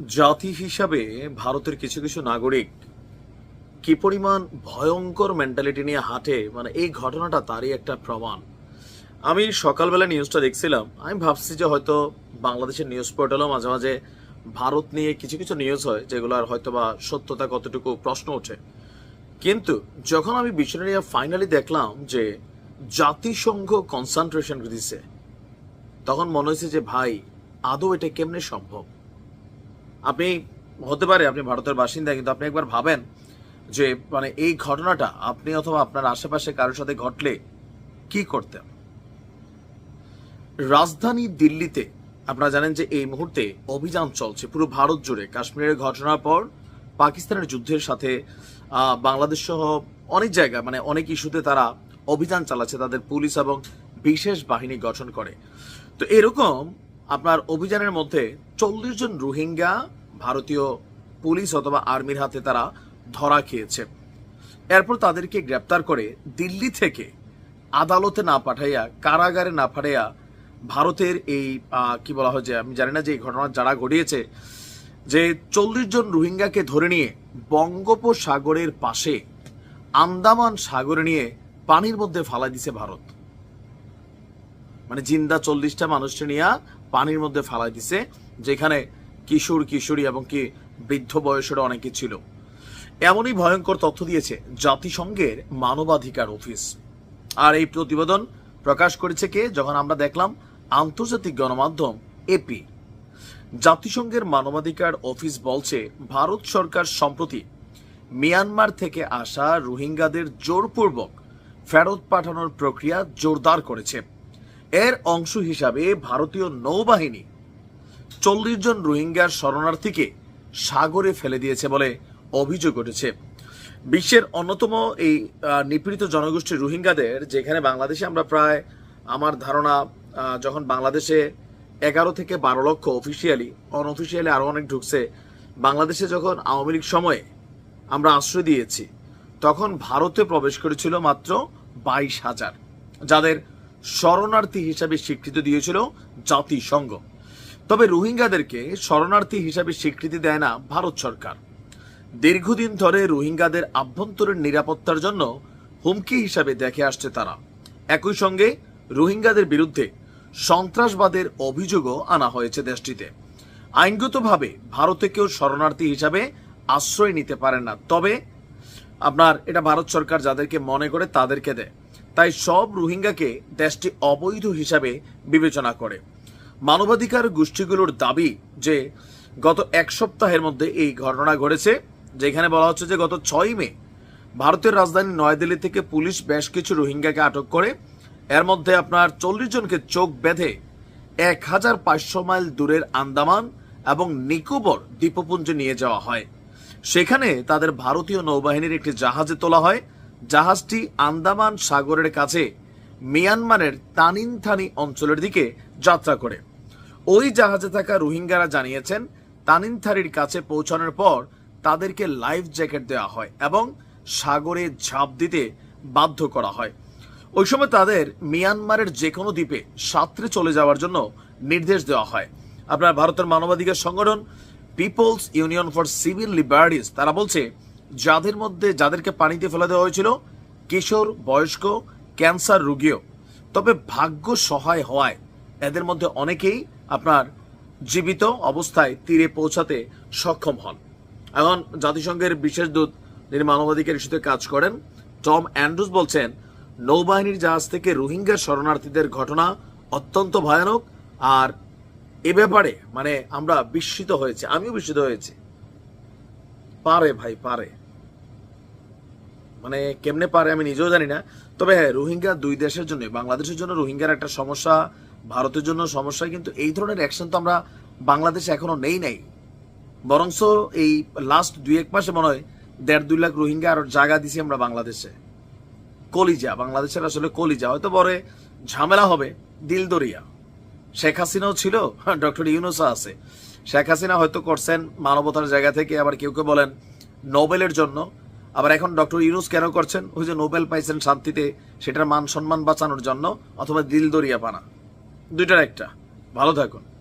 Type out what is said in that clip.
জাতি হিসাবে ভারতের কিছু কিছু নাগরিক কি পরিমাণ ভয়ঙ্কর মেন্টালিটি নিয়ে হাঁটে মানে এই ঘটনাটা তারই একটা প্রমাণ। আমি সকালবেলা নিউজটা দেখছিলাম, আমি ভাবছি যে হয়তো বাংলাদেশের নিউজ পোর্টালও মাঝে মাঝে ভারত নিয়ে কিছু কিছু নিউজ হয় যেগুলোর হয়তো বা সত্যতা কতটুকু প্রশ্ন ওঠে। কিন্তু যখন আমি বিষয়টা নিয়ে ফাইনালি দেখলাম যে জাতিসংঘ কনসেন্ট্রেশন দিছে তখন মনে হয়েছে যে ভাই, আদৌ এটা কেমনে সম্ভব? আপনি হতে পারে আপনি ভারতের বাসিন্দা, কিন্তু আপনি একবার ভাবেন যে মানে এই ঘটনাটা আপনি অথবা আপনার আশেপাশে কারোর সাথে ঘটলে কি করতেন? রাজধানী দিল্লিতে আপনারা জানেন যে এই মুহূর্তে অভিযান চলছে, পুরো ভারত জুড়ে। কাশ্মীরের ঘটনার পর পাকিস্তানের যুদ্ধের সাথে বাংলাদেশ সহ অনেক জায়গায় মানে অনেক ইস্যুতে তারা অভিযান চালাচ্ছে, তাদের পুলিশ এবং বিশেষ বাহিনী গঠন করে। তো এরকম আপনার অভিযানের মধ্যে চল্লিশ জন রোহিঙ্গা ভারতীয় পুলিশ অথবা আর্মির হাতে তারা ধরা খেয়েছে। এরপর তাদেরকে গ্রেপ্তার করে দিল্লি থেকে আদালতে না পাঠাইয়া, কারাগারে না পাঠাইয়া ভারতের এই কি বলা হয় যে, আমি জানি না যে এই ঘটনা যারা ঘটিয়েছে, যে চল্লিশ জন রোহিঙ্গাকে ধরে নিয়ে বঙ্গোপসাগরের পাশে আন্দামান সাগরে নিয়ে পানির মধ্যে ফালাই দিছে ভারত। মানে জিন্দা চল্লিশটা মানুষকে নিয়ে পানির মধ্যে ফালাই দিছে, যেখানে কিশোর, কিশোরী এবং কি বৃদ্ধ বয়সের অনেকে ছিল। এমনই ভয়ঙ্কর তথ্য দিয়েছে জাতিসংঘের মানবাধিকার অফিস। আর এই প্রতিবেদন প্রকাশ করেছে কে? যখন আমরা দেখলাম আন্তর্জাতিক গণমাধ্যম এপি জাতিসংঘের মানবাধিকার অফিস বলছে, ভারত সরকার সম্প্রতি মিয়ানমার থেকে আসা রোহিঙ্গাদের জোরপূর্বক ফেরত পাঠানোর প্রক্রিয়া জোরদার করেছে। এর অংশ হিসাবে ভারতীয় নৌবাহিনী চল্লিশ জন রোহিঙ্গার শরণার্থীকে সাগরে ফেলে দিয়েছে বলে অভিযোগ উঠেছে। বিশ্বের অন্যতম এই নিপীড়িত জনগোষ্ঠী রোহিঙ্গাদের, যেখানে বাংলাদেশে আমরা প্রায়, আমার ধারণা যখন বাংলাদেশে এগারো থেকে বারো লক্ষ অফিসিয়ালি অনঅফিসিয়ালি আরও অনেক ঢুকছে, বাংলাদেশে যখন আওয়ামী লীগ সময়ে আমরা আশ্রয় দিয়েছি, তখন ভারতে প্রবেশ করেছিল মাত্র বাইশ হাজার, যাদের শরণার্থী হিসাবে স্বীকৃতি দিয়েছিল জাতিসংঘ। তবে রোহিঙ্গাদেরকে শরণার্থী হিসাবে স্বীকৃতি দেয় না ভারত সরকার। দীর্ঘদিন ধরে রোহিঙ্গাদের আভ্যন্তরীণ নিরাপত্তার জন্য হুমকি হিসাবে দেখে আসছে তারা। একই সঙ্গে রোহিঙ্গাদের বিরুদ্ধে সন্ত্রাসবাদের অভিযোগও আনা হয়েছে দেশটিতে। আইনগতভাবে ভারতে কেউ শরণার্থী হিসাবে আশ্রয় নিতে পারেন না, তবে আপনার এটা ভারত সরকার যাদেরকে মনে করে তাদেরকে দেয়। তাই সব রোহিঙ্গাকে দেশটি অবৈধ হিসাবে বিবেচনা করে। মানবাধিকার গোষ্ঠীগুলোর দাবি যে গত এক সপ্তাহের মধ্যে এই ঘটনা ঘটেছে, যেখানে বলা হচ্ছে যে গত ছয় মে ভারতের রাজধানী নয়াদিল্লি থেকে পুলিশ বেশ কিছু রোহিঙ্গাকে আটক করে। এর মধ্যে আপনার চল্লিশ জনকে চোখ বেঁধে এক হাজার পাঁচশো মাইল দূরের আন্দামান এবং নিকোবর দ্বীপপুঞ্জে নিয়ে যাওয়া হয়। সেখানে তাদের ভারতীয় নৌবাহিনীর একটি জাহাজে তোলা হয়। জাহাজটি আন্দামান সাগরের কাছে মিয়ানমারের তানিনথানি অঞ্চলের দিকে যাত্রা করে। ওই জাহাজে থাকা রোহিঙ্গারা জানিয়েছেন তানিনথারির কাছে পৌঁছানোর পর তাদেরকে লাইফ জ্যাকেট দেওয়া হয় এবং সাগরে ঝাঁপ দিতে বাধ্য করা হয়। ওই সময় তাদের মিয়ানমারের যে কোনো দ্বীপে সাঁতরে চলে যাওয়ার জন্য নির্দেশ দেওয়া হয়। আপনার ভারতের মানবাধিকার সংগঠন, people's union for civil liberties, তারা বলছে, যাদের মধ্যে যাদেরকে পানিতে ফেলে দেওয়া হয়েছিল, কিশোর, বয়স্ক, ক্যান্সার রোগীও। তবে ভাগ্য সহায় হওয়ায় এদের মধ্যে অনেকেই আপনার জীবিত অবস্থায় তীরে পৌঁছাতে সক্ষম হন। এখন জাতিসংঘের বিশেষ দূত যিনি মানবাধিকার ইস্যুতে কাজ করেন, টম অ্যান্ড্রুস বলছেন, নৌবাহিনীর জাহাজ থেকে রোহিঙ্গা শরণার্থীদের ঘটনা অত্যন্ত ভয়ানক আর এ ব্যাপারে মানে আমরা বিস্মিত হয়েছে, আমিও বিস্মিত হয়েছি। পারে ভাই, পারে। মানে কেমনে পারে আমি নিজেও জানি না। তবে হ্যাঁ রোহিঙ্গা দুই দেশের জন্য বাংলাদেশের জন্য রোহিঙ্গার একটা সমস্যা ভারতের জন্য সমস্যা, কিন্তু এই ধরনের অ্যাকশন তো আমরা বাংলাদেশে এখনও নেই নাই। বরংস এই লাস্ট দুই এক মাসে মনে হয় দেড় দুই লাখ রোহিঙ্গা আর জায়গা দিছি আমরা বাংলাদেশে। কলিজা, বাংলাদেশের আসলে কলিজা। হয়তো পরে ঝামেলা হবে দিলদরিয়া শেখ হাসিনাও ছিল ডক্টর ইউনুসা আছে। শেখ হাসিনা হয়তো করছেন মানবতার জায়গা থেকে, আবার কেউ কেউ বলেন নোবেলের জন্য। আবার এখন ডক্টর ইউনুস কেন করছেন? ওই যে নোবেল পাইছেন শান্তিতে, সেটার মান সম্মান বাঁচানোর জন্য, অথবা দিল দরিয়া পানা। দুইটার একটা। ভালো থাকুন।